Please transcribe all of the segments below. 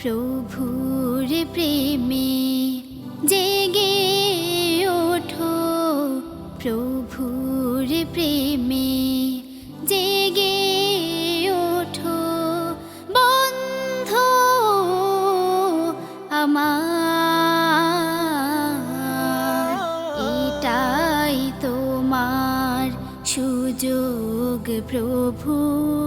প্রভুর প্রেমে জেগে ওঠো। প্রভুর প্রেমে জেগে ওঠো। বন্ধু আমার এটাই তোমার সুযোগ প্রভুর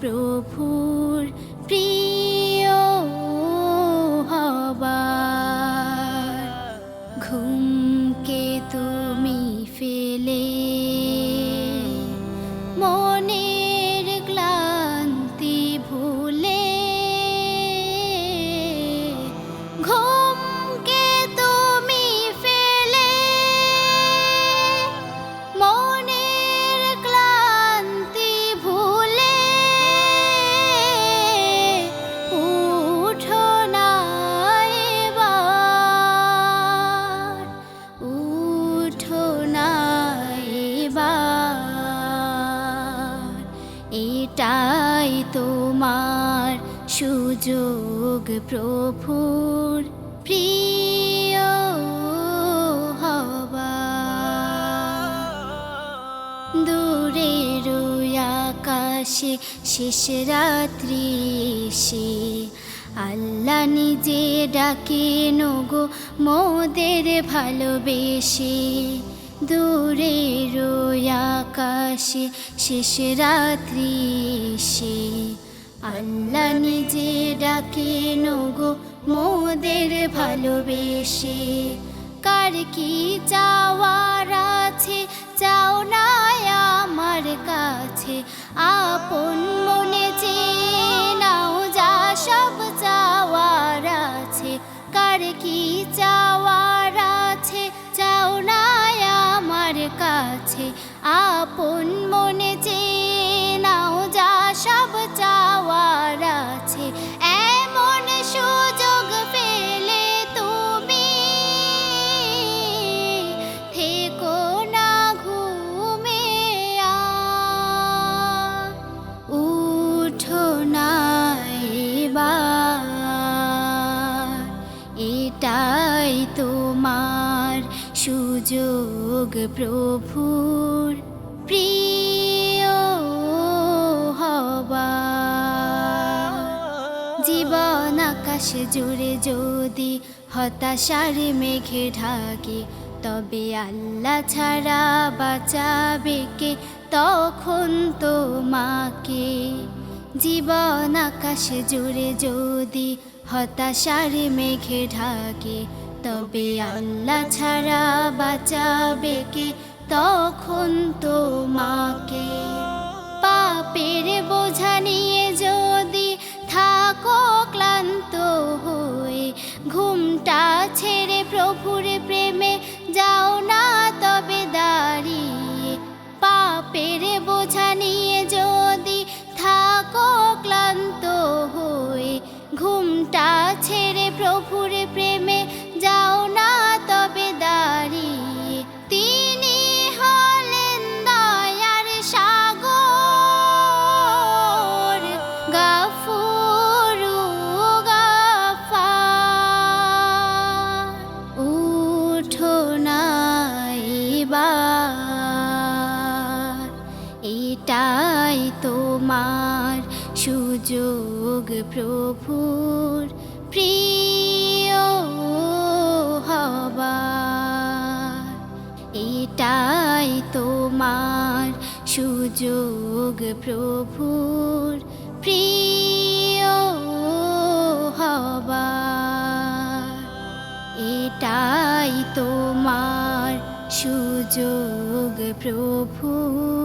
প্রভুর প্রিয় হবার। ঘুমকে তুমি ফেলে সুযোগ প্রভুর প্রিয় হবার দূরের ওই আকাশে শেষ রাত্রি সে আল্লাহ নিজে ডাকে নগো মোদের ভালোবেসে। ওই আকাশে শেষ রাত্রি এসে আল্লাহ নিজে ডাকে নগো মোদের ভালোবেসে। কার কি চাওয়ার আছে, চাও না আমার কাছে। আপন মনে চেয়ে নাও যা সব চাওয়ার আছে। কার কি চাওয়ার আছে, চাও না আমার কাছে। আপন মনে চেয়ে সুযোগ প্রভুর প্রিয় হবার জীবন আকাশ জুড়ে যদি হতাশার মেঘে ঢাকে, তবে আল্লাহ ছাড়া বাঁচাবে কে? তখন তোমাকে জীবন আকাশ জুড়ে যদি হতাশার মেঘে ঢাকে তবে আল্লাহ ছাড়া বাঁচাবে কে? তখন তো তোমাকে পাপের বোঝা নিয়ে যদি থাকো ক্লান্ত হয়ে, ঘুমটা ছেড়ে প্রভুর প্রেমে যাও না তবে দাঁড়িয়ে। পাপের বোঝা নিয়ে যদি থাকো ক্লান্ত হয়ে, ঘুমটা ছেড়ে প্রভুর এটাই তোমার সুযোগ প্রভুর প্রিয় হবার। এটাই তোমার সুযোগ প্রভুর প্রিয় হবার। এটাই তোমার সুযোগ প্রভুর